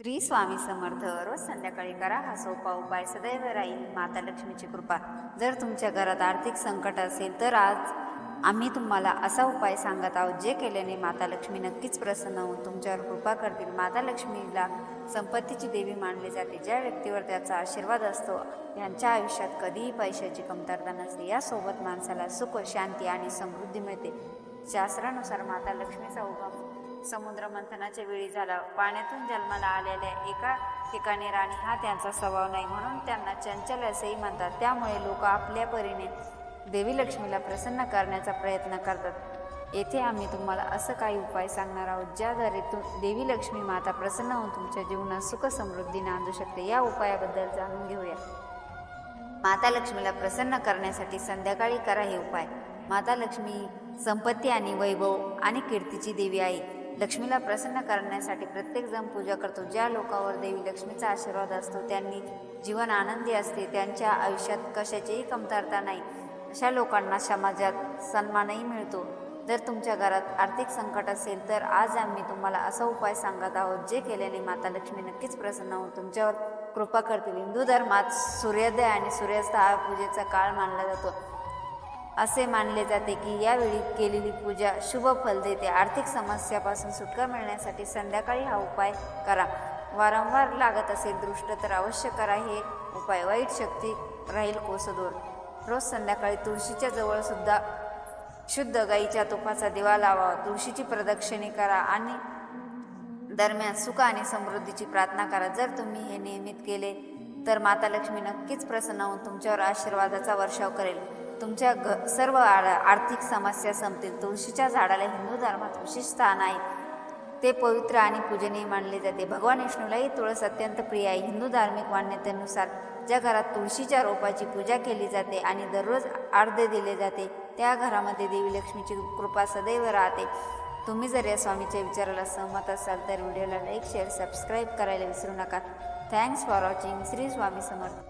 श्री स्वामी समर्थ. रोज संध्याकाळी करा हा सोपा उपाय. सदैव राहील माता लक्ष्मीची कृपा. जर तुमच्या घरात आर्थिक संकट असेल तर आज आम्ही तुम्हाला असा उपाय सांगत आहोत जे केल्याने माता लक्ष्मी नक्कीच प्रसन्न होऊन तुमच्यावर कृपा करतील. माता लक्ष्मीला संपत्तीची देवी मानली जाते. ज्या व्यक्तीवर त्याचा आशीर्वाद असतो यांच्या आयुष्यात कधीही पैशाची कमतरता नसते. यासोबत माणसाला सुख शांती आणि समृद्धी मिळते. शास्त्रानुसार माता लक्ष्मीचा उगम समुद्र मंथनाच्या वेळी झाला. पाण्यातून जन्माला आलेल्या एका ठिकाणी राणी हा त्यांचा स्वभाव नाही म्हणून त्यांना चंचल असेही म्हणतात. त्यामुळे लोक आपल्या परीने देवी लक्ष्मीला प्रसन्न करण्याचा प्रयत्न करतात. येथे आम्ही तुम्हाला असं काही उपाय सांगणार आहोत ज्याद्वारे तु देवी लक्ष्मी माता प्रसन्न होऊन तुमच्या जीवनात सुख समृद्धी नांदू शकते. या उपायाबद्दल जाणून घेऊया. माता लक्ष्मीला प्रसन्न करण्यासाठी संध्याकाळी करा हे उपाय. माता लक्ष्मी संपत्ती आणि वैभव आणि कीर्तीची देवी आहे. लक्ष्मीला प्रसन्न करण्यासाठी प्रत्येकजण पूजा करतो. ज्या लोकांवर देवी लक्ष्मीचा आशीर्वाद असतो त्यांनी जीवन आनंदी असते त्यांच्या आयुष्यात कशाचीही कमतरता नाही. अशा लोकांना समाजात सन्मानही मिळतो. जर तुमच्या घरात आर्थिक संकट असेल तर आज आम्ही तुम्हाला असा उपाय सांगत आहोत जे केल्याने माता लक्ष्मी नक्कीच प्रसन्न होऊन तुमच्यावर कृपा करतील. हिंदू धर्मात सूर्योदय आणि सूर्यास्त हा पूजेचा काळ मानला जातो. असे मानले जाते की यावेळी केलेली पूजा शुभ फल देते. आर्थिक समस्यापासून सुटका मिळण्यासाठी संध्याकाळी हा उपाय करा. वारंवार लागत असेल दृष्ट तर अवश्य करा. हे उपाय वाईट शक्ती राहील कोसदूर. रोज संध्याकाळी तुळशीच्या जवळसुद्धा शुद्ध गाईच्या तुपाचा दिवा लावा. तुळशीची प्रदक्षिणे करा आणि दरम्यान सुख आणि समृद्धीची प्रार्थना करा. जर तुम्ही हे नियमित केले तर माता लक्ष्मी नक्कीच प्रसन्न होऊन तुमच्यावर आशीर्वादाचा वर्षाव करेल. तुमच्या घ सर्व आड आर्थिक समस्या संपतील. तुळशीच्या झाडाला हिंदू धर्मात विशेष स्थान आहे. ते पवित्र आणि पूजनीय मानले जाते. भगवान विष्णूलाही तुळस अत्यंत प्रिय आहे. हिंदू धार्मिक मान्यतेनुसार ज्या घरात तुळशीच्या रोपाची पूजा केली जाते आणि दररोज अर्धे दिले जाते त्या घरामध्ये देवी लक्ष्मीची कृपा सदैव राहते. तुम्ही जर या स्वामीच्या विचाराला सहमत असाल तर व्हिडिओला लाईक शेअर सबस्क्राईब करायला विसरू नका. Thanks for watching. Shri Swami Samarth.